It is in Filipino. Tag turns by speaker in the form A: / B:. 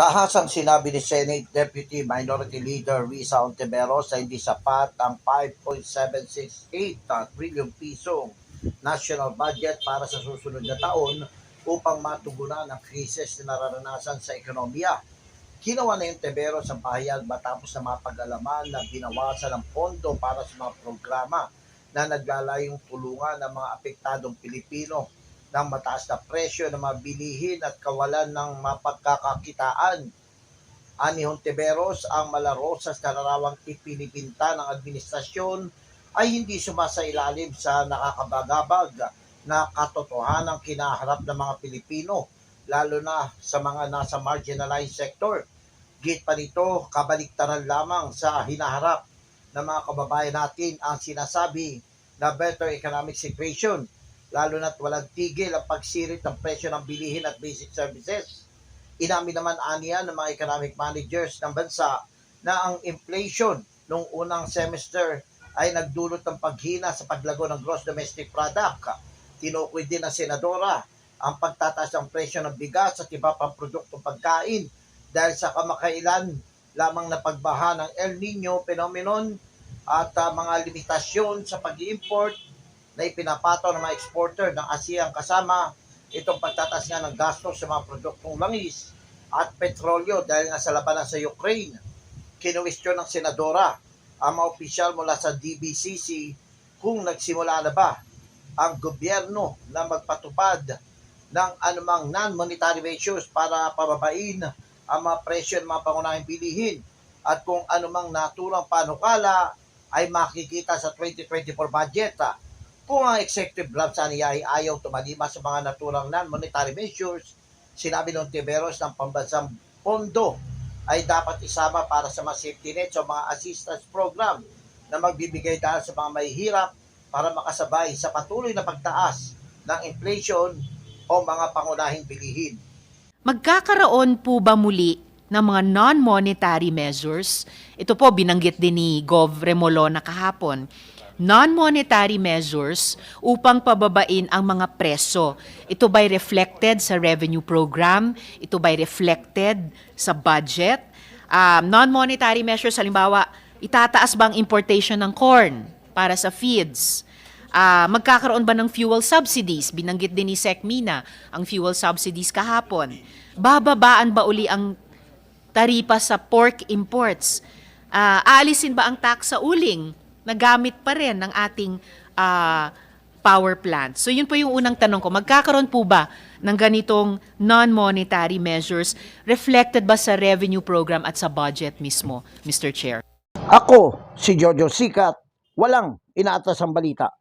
A: Tahasang sinabi ni Senate Deputy Minority Leader Risa Ontiveros na hindi sapat ang 5.768 trillion pisong national budget para sa susunod na taon upang matugunan ang krisis na nararanasan sa ekonomiya. Ginawa na yung Tiveros ang pahayag matapos na mapag-alaman na binawasan ang pondo para sa mga programa na naglalayong tulungan ng mga apektadong Pilipino ng mataas na presyo ng mga at kawalan ng mapagkakakitaan. Ani Hontiveros, ang malarosas na larawang ipinipinta ng administrasyon ay hindi sumasailalim sa nakakabagabag na katotohanan kinaharap ng mga Pilipino, lalo na sa mga nasa marginalized sector. Git pa nito, kabaliktaran lamang sa hinaharap ng mga kababayan natin ang sinasabi na better economic situation lalo na't walang tigil ang pagsirit ng presyo ng bilihin at basic services. Inamin naman aniya ng mga economic managers ng bansa na ang inflation noong unang semester ay nagdulot ng paghina sa paglago ng gross domestic product. Tinukoy din ng senadora ang pagtataas ng presyo ng bigas at iba pang produktong pagkain dahil sa kamakailan lamang na pagbaha ng El Nino phenomenon at uh, mga limitasyon sa pag-import na ipinapato ng mga exporter ng ASEAN kasama itong pagtataas nga ng gastos sa mga produktong langis at petrolyo dahil nga sa labanan sa Ukraine. Kinuwestiyon ng senadora ang mga opisyal mula sa DBCC kung nagsimula na ba ang gobyerno na magpatupad ng anumang non-monetary measures para pababain ang mga presyo ng mga pangunahing bilihin at kung anumang naturang panukala ay makikita sa 2024 budget kung ang executive branch niya ay ayaw tumalima sa mga naturang non-monetary measures, sinabi ng Tiberos ng pambansang pondo ay dapat isama para sa mga safety net o mga assistance program na magbibigay dahil sa mga mahihirap para makasabay sa patuloy na pagtaas ng inflation o mga pangunahing bilihin.
B: Magkakaroon po ba muli ng mga non-monetary measures? Ito po binanggit din ni Gov. Remolona kahapon non-monetary measures upang pababain ang mga preso. Ito ba'y reflected sa revenue program? Ito ba'y reflected sa budget? Um, non-monetary measures, halimbawa, itataas ba ang importation ng corn para sa feeds? Ah, magkakaroon ba ng fuel subsidies? Binanggit din ni Sec Mina ang fuel subsidies kahapon. Bababaan ba uli ang taripa sa pork imports? Ah, aalisin ba ang tax sa uling? nagamit pa rin ng ating ah, power plant. So yun po yung unang tanong ko. Magkakaroon po ba ng ganitong non-monetary measures reflected ba sa revenue program at sa budget mismo, Mr. Chair?
A: Ako, si Jojo Sikat, walang inaatas ang balita.